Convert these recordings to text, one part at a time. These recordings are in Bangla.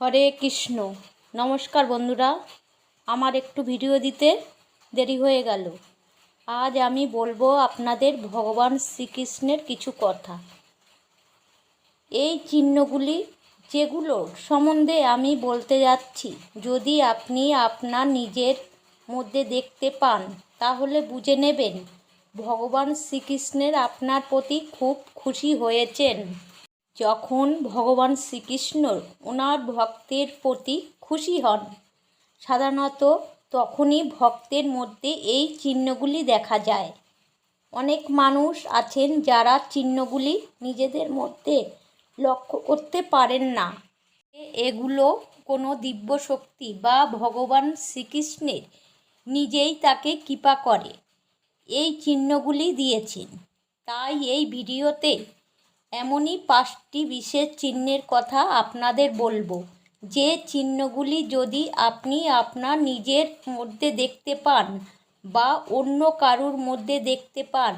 হরে কৃষ্ণ। নমস্কার বন্ধুরা, আমার একটু ভিডিও দিতে দেরি হয়ে গেল। আজ আমি বলব আপনাদের ভগবান শ্রীকৃষ্ণের কিছু কথা। এই চিহ্নগুলি যেগুলো সম্বন্ধে আমি বলতে যাচ্ছি, যদি আপনি আপনার নিজের মধ্যে দেখতে পান, তাহলে বুঝে নেবেন, ভগবান শ্রীকৃষ্ণের আপনার প্রতি খুব খুশি হয়েছেন। যখন ভগবান শ্রীকৃষ্ণ ওনার ভক্তের প্রতি খুশি হন, সাধারণত তখনই ভক্তের মধ্যে এই চিহ্নগুলি দেখা যায়। অনেক মানুষ আছেন যারা চিহ্নগুলি নিজেদের মধ্যে লক্ষ্য করতে পারেন না। এগুলো কোনো দিব্য শক্তি বা ভগবান শ্রীকৃষ্ণের নিজেই তাকে কৃপা করে, এই চিহ্নগুলি দিয়েছেন। তাই এই ভিডিওতে এমনই পাঁচটি বিশেষ চিহ্নের কথা আপনাদের বলব। যে চিহ্নগুলি যদি আপনি আপনার নিজের মধ্যে দেখতে পান বা অন্য কারুর মধ্যে দেখতে পান,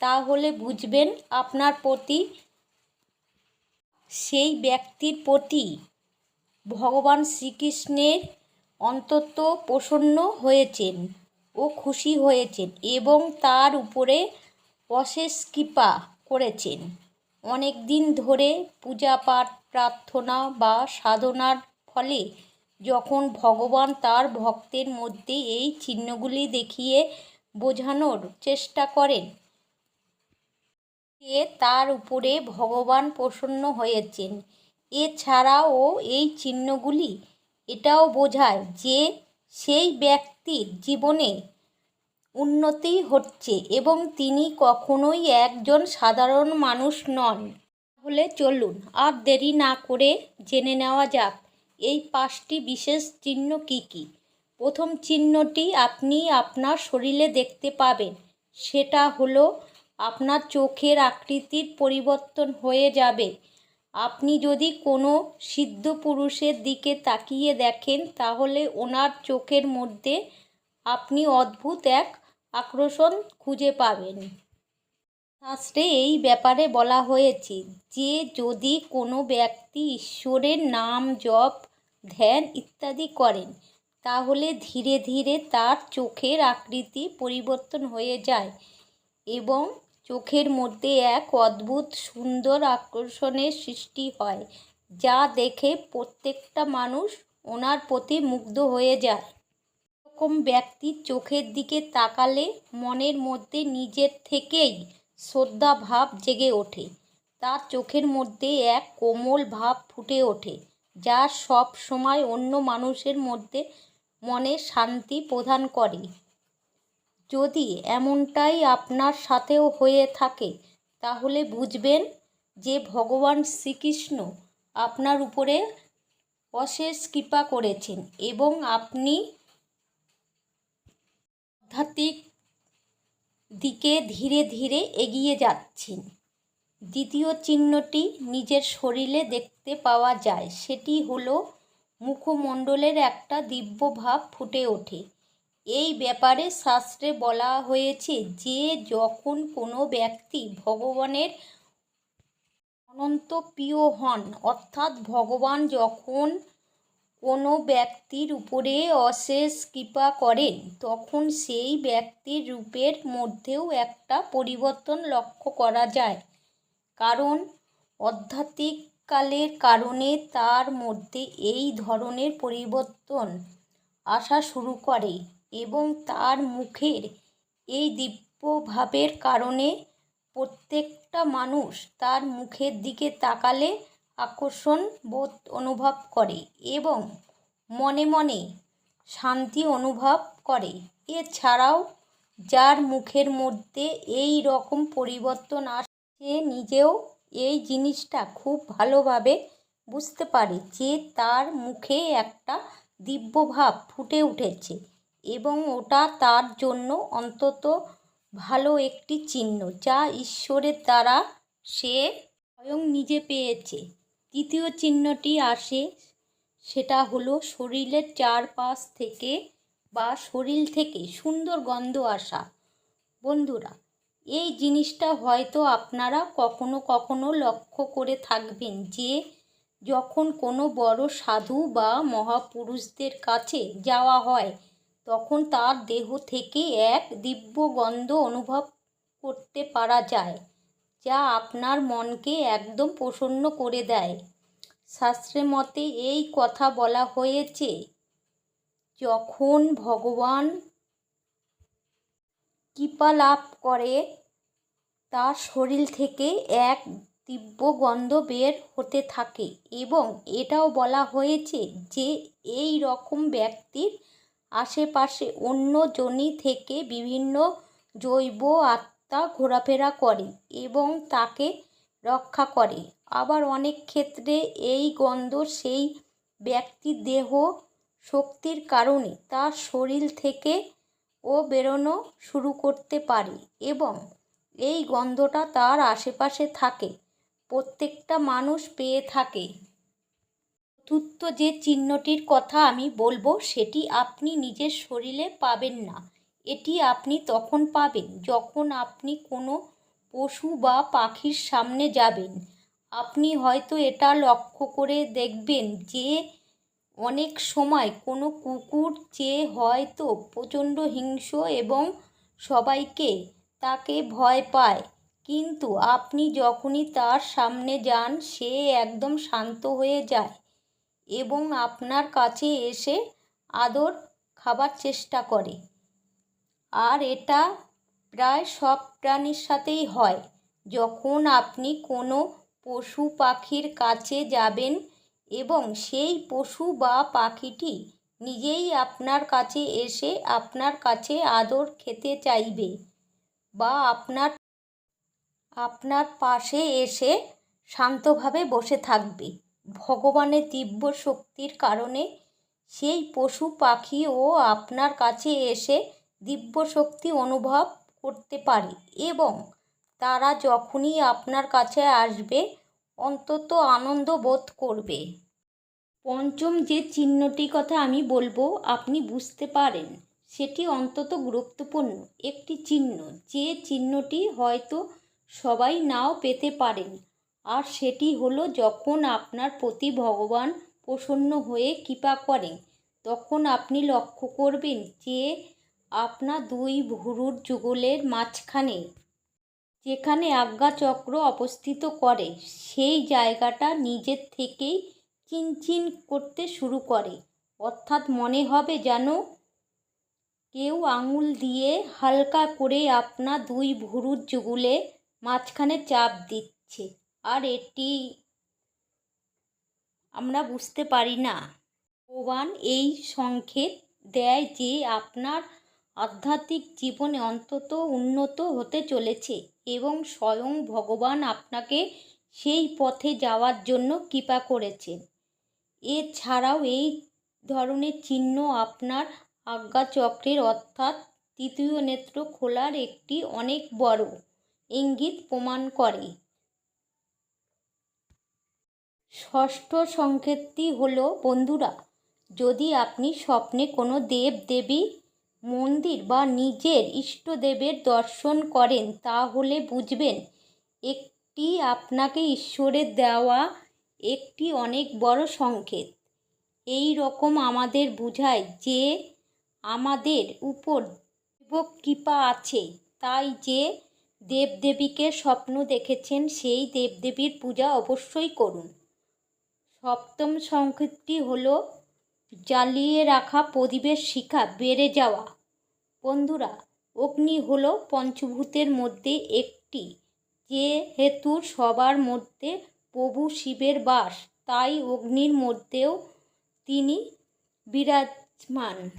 তাহলে বুঝবেন আপনার প্রতি, সেই ব্যক্তির প্রতি ভগবান শ্রীকৃষ্ণের অন্তত প্রসন্ন হয়েছেন ও খুশি হয়েছেন এবং তার উপরে অশেষ কৃপা করেছেন। অনেক দিন ধরে পূজা পাঠ, প্রার্থনা বা সাধনার ফলে যখন ভগবান তার ভক্তের মধ্যে এই চিহ্নগুলি দেখিয়ে বোঝানোর চেষ্টা করেন যে তার উপরে ভগবান প্রসন্ন হয়েছেন। এছাড়াও এই চিহ্নগুলি এটাও বোঝায় যে সেই ব্যক্তির জীবনে উন্নতি হচ্ছে এবং তিনি কখনোই একজন সাধারণ মানুষ নন। তাহলে চলুন আর দেরি না করে জেনে নেওয়া যাক, এই পাঁচটি বিশেষ চিহ্ন কি কি? প্রথম চিহ্নটি আপনি আপনার শরীরে দেখতে পাবেন। সেটা হলো, আপনার চোখের আকৃতির পরিবর্তন হয়ে যাবে। আপনি যদি কোনো সিদ্ধ পুরুষের দিকে তাকিয়ে দেখেন, তাহলে ওনার চোখের মধ্যে আপনি অদ্ভুত এক আকর্ষণ খুঁজে পাবেন। শাস্ত্রে এই ব্যাপারে বলা হয়েছে যে, যদি কোনো ব্যক্তি ঈশ্বরের নাম জপ, ধ্যান ইত্যাদি করেন, তাহলে ধীরে ধীরে তার চোখের আকৃতি পরিবর্তন হয়ে যায় এবং চোখের মধ্যে এক অদ্ভুত সুন্দর আকর্ষণের সৃষ্টি হয়, যা দেখে প্রত্যেকটা মানুষ ওনার প্রতি মুগ্ধ হয়ে যায়। এরকম ব্যক্তির চোখের দিকে তাকালে মনের মধ্যে নিজের থেকেই শ্রদ্ধা ভাব জেগে ওঠে। তার চোখের মধ্যে এক কোমল ভাব ফুটে ওঠে, যা সব সময় অন্য মানুষের মধ্যে মনে শান্তি প্রদান করে। যদি এমনটাই আপনার সাথেও হয়ে থাকে, তাহলে বুঝবেন যে ভগবান শ্রীকৃষ্ণ আপনার উপরে অশেষ কৃপা করেছেন এবং আপনি আধ্যাত্মিক দিকে ধীরে ধীরে এগিয়ে যাচ্ছেন। দ্বিতীয় চিহ্নটি নিজের শরীরে দেখতে পাওয়া যায়। সেটি হলো মুখমণ্ডলের একটা দিব্য ভাব ফুটে ওঠে। এই ব্যাপারে শাস্ত্রে বলা হয়েছে যে, যখন কোনো ব্যক্তি ভগবানের অনন্ত প্রিয় হন, অর্থাৎ ভগবান যখন কোনো ব্যক্তির উপরে অশেষ কৃপা করেন, তখন সেই ব্যক্তির রূপের মধ্যেও একটা পরিবর্তন লক্ষ্য করা যায়। কারণ আধ্যাত্মিক কালের কারণে তার মধ্যে এই ধরনের পরিবর্তন আসা শুরু করে এবং তার মুখের এই দিব্যভাবের কারণে প্রত্যেকটা মানুষ তার মুখের দিকে তাকালে আকর্ষণ বোধ অনুভব করে এবং মনে মনে শান্তি অনুভব করে। এছাড়াও যার মুখের মধ্যে এই রকম পরিবর্তন আসে নিজেও এই জিনিসটা খুব ভালোভাবে বুঝতে পারে যে তার মুখে একটা দিব্যভাব ফুটে উঠেছে এবং ওটা তার জন্য অন্তত ভালো একটি চিহ্ন যা ঈশ্বরের দ্বারা সে স্বয়ং নিজে পেয়েছে। তৃতীয় চিহ্নটি আসে, সেটা হলো শরীরের চারপাশ থেকে বা শরীর থেকে সুন্দর গন্ধ আসা। বন্ধুরা, এই জিনিসটা হয়তো আপনারা কখনো কখনো লক্ষ্য করে থাকবেন যে, যখন কোনো বড় সাধু বা মহাপুরুষদের কাছে যাওয়া হয়, তখন তার দেহ থেকে এক দিব্য গন্ধ অনুভব করতে পারা যায়। যা আপনার মনকে একদম প্রসন্ন করে দেয়। শাস্ত্রের মতে এই কথা বলা হয়েছে, যখন ভগবান কৃপা লাভ করে, তার শরীর থেকে এক দিব্য গন্ধ বের হতে থাকে। এবং এটাও বলা হয়েছে যে, এই রকম ব্যক্তির আশেপাশে অন্য যোনি থেকে বিভিন্ন জৈব আত্মা ঘোরাফেরা করে এবং তাকে রক্ষা করে। আবার অনেক ক্ষেত্রে এই গন্ধ সেই ব্যক্তির দেহ শক্তির কারণে তার শরীর থেকে ও বেরোনো শুরু করতে পারে এবং এই গন্ধটা তার আশেপাশে থাকে, প্রত্যেকটা মানুষ পেয়ে থাকে। চতুর্থ যে চিহ্নটির কথা আমি বলব, সেটি আপনি নিজের শরীরে পাবেন না। এটি আপনি তখন পাবেন যখন আপনি কোনো পশু বা পাখির সামনে যাবেন। আপনি হয়তো এটা লক্ষ্য করে দেখবেন যে অনেক সময় কোনো কুকুর যে হয়তো প্রচণ্ড হিংস্র এবং সবাইকে তাকে ভয় পায়, কিন্তু আপনি যখনই তার সামনে যান, সে একদম শান্ত হয়ে যায় এবং আপনার কাছে এসে আদর খাবার চেষ্টা করে। আর এটা প্রায় সব প্রাণীর সাথেই হয়। যখন আপনি কোনো পশু পাখির কাছে যাবেন এবং সেই পশু বা পাখিটি নিজেই আপনার কাছে এসে আপনার কাছে আদর খেতে চাইবে বা আপনার আপনার পাশে এসে শান্তভাবে বসে থাকবে। ভগবানের দিব্য শক্তির কারণে সেই পশু পাখিও আপনার কাছে এসে দিব্য শক্তি অনুভব করতে পারে এবং তারা যখনই আপনার কাছে আসবে, অন্তত আনন্দ বোধ করবে। পঞ্চম যে চিহ্নটির কথা আমি বলব, আপনি বুঝতে পারেন, সেটি অন্তত গুরুত্বপূর্ণ। একটি চিহ্ন, যে চিহ্নটি হয়তো সবাই নাও পেতে পারেন, আর সেটি হলো যখন আপনার প্রতি ভগবান প্রসন্ন হয়ে কৃপা করেন, তখন আপনি লক্ষ্য করবেন যে আপনার দুই ভুরুর যুগলের মাঝখানে, যেখানে আজ্ঞাচক্র অবস্থিত করে, সেই জায়গাটা নিজের থেকেই চিনচিন করতে শুরু করে। অর্থাৎ মনে হবে যেন কেউ আঙুল দিয়ে হালকা করে আপনার দুই ভুরুর যুগলে মাঝখানে চাপ দিচ্ছে। আর এটি আমরা বুঝতে পারি না। ভগবান এই সংকেত দেয় যে আপনার আধ্যাত্মিক জীবনে অন্তত উন্নত হতে চলেছে এবং স্বয়ং ভগবান আপনাকে সেই পথে যাওয়ার জন্য কৃপা করেছেন। এছাড়াও এই ধরনের চিহ্ন আপনার আজ্ঞাচক্রের অর্থাৎ তৃতীয় নেত্র খোলার একটি অনেক বড় ইঙ্গিত প্রমাণ করে। ষষ্ঠ সংকেতটি হলো, বন্ধুরা, যদি আপনি স্বপ্নে কোনো দেব দেবী মন্দির বা নিজের ইষ্টদেবের দর্শন করেন, তাহলে বুঝবেন একটি আপনাকে ঈশ্বরের দেওয়া একটি অনেক বড় সংকেত। এই রকম আমাদের বোঝায় যে আমাদের উপর কৃপা আছে, তাই যে দেবদেবীকে স্বপ্ন দেখেছেন, সেই দেবদেবীর পূজা অবশ্যই করুন। সপ্তম সংকেতটি হলো জ্বালিয়ে রাখা প্রদীপের শিখা বেড়ে যাওয়া। বন্ধুরা, অগ্নি হলো পঞ্চভূতের মধ্যে একটি। যেহেতু সবার মধ্যে প্রভু শিবের বাস, তাই অগ্নির মধ্যেও তিনি বিরাজমান।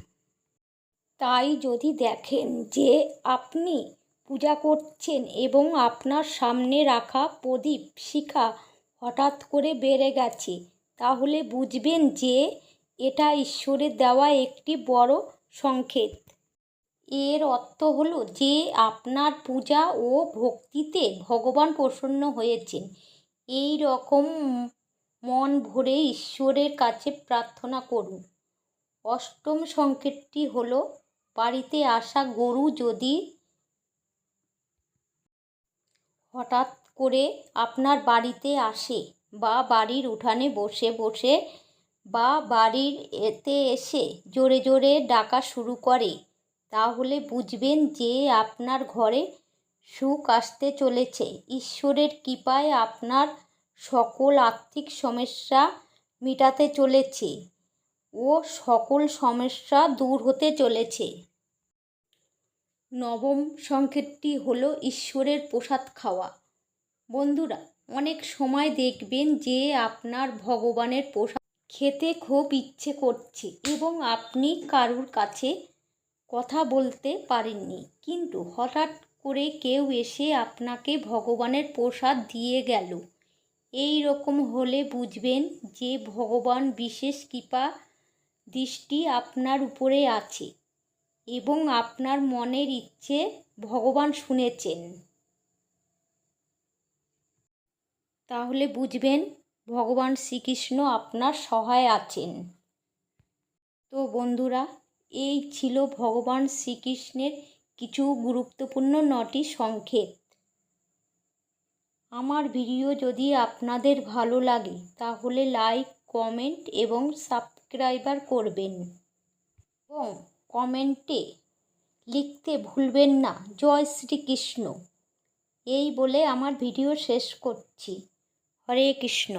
তাই যদি দেখেন যে আপনি পূজা করছেন এবং আপনার সামনে রাখা প্রদীপ শিখা হঠাৎ করে বেড়ে গেছে, তাহলে বুঝবেন যে এটা ঈশ্বরের দেওয়া একটি বড় সংকেত। এর অর্থ হলো যে আপনার পূজা ও ভক্তিতে ভগবান প্রসন্ন হয়েছেন। এই রকম মন ভরে ঈশ্বরের কাছে প্রার্থনা করুন। অষ্টম সংকেতটি হলো, বাড়িতে আসা গরু যদি হঠাৎ করে আপনার বাড়িতে আসে বা বাড়ির উঠানে বসে বসে বা বাড়ির এতে এসে জোরে জোরে ডাকা শুরু করে, তাহলে বুঝবেন যে আপনার ঘরে সুখ আসতে চলেছে। ঈশ্বরের কৃপায় আপনার সকল আর্থিক সমস্যা মেটাতে চলেছে ও সকল সমস্যা দূর হতে চলেছে। নবম সংকেতটি হলো ঈশ্বরের প্রসাদ খাওয়া। বন্ধুরা, অনেক সময় দেখবেন যে আপনার ভগবানের প্রসাদ খেতে খুব ইচ্ছে করছে এবং আপনি কারুর কাছে কথা বলতে পারেননি। কিন্তু হঠাৎ করে কেউ এসে আপনাকে ভগবানের প্রসাদ দিয়ে গেল। এই রকম হলে বুঝবেন যে ভগবান বিশেষ কৃপা দৃষ্টি আপনার উপরে আছে এবং আপনার মনের ইচ্ছে ভগবান শুনেছেন। তাহলে বুঝবেন ভগবান শ্রীকৃষ্ণ আপনার সহায় আছেন। তো বন্ধুরা, এই ছিল ভগবান শ্রীকৃষ্ণের কিছু গুরুত্বপূর্ণ নটি সংকেত। আমার ভিডিও যদি আপনাদের ভালো লাগে, তাহলে লাইক, কমেন্ট এবং সাবস্ক্রাইবার করবেন। এবং কমেন্টে লিখতে ভুলবেন না, জয় শ্রীকৃষ্ণ। এই বলে আমার ভিডিও শেষ করছি। হরে কৃষ্ণ।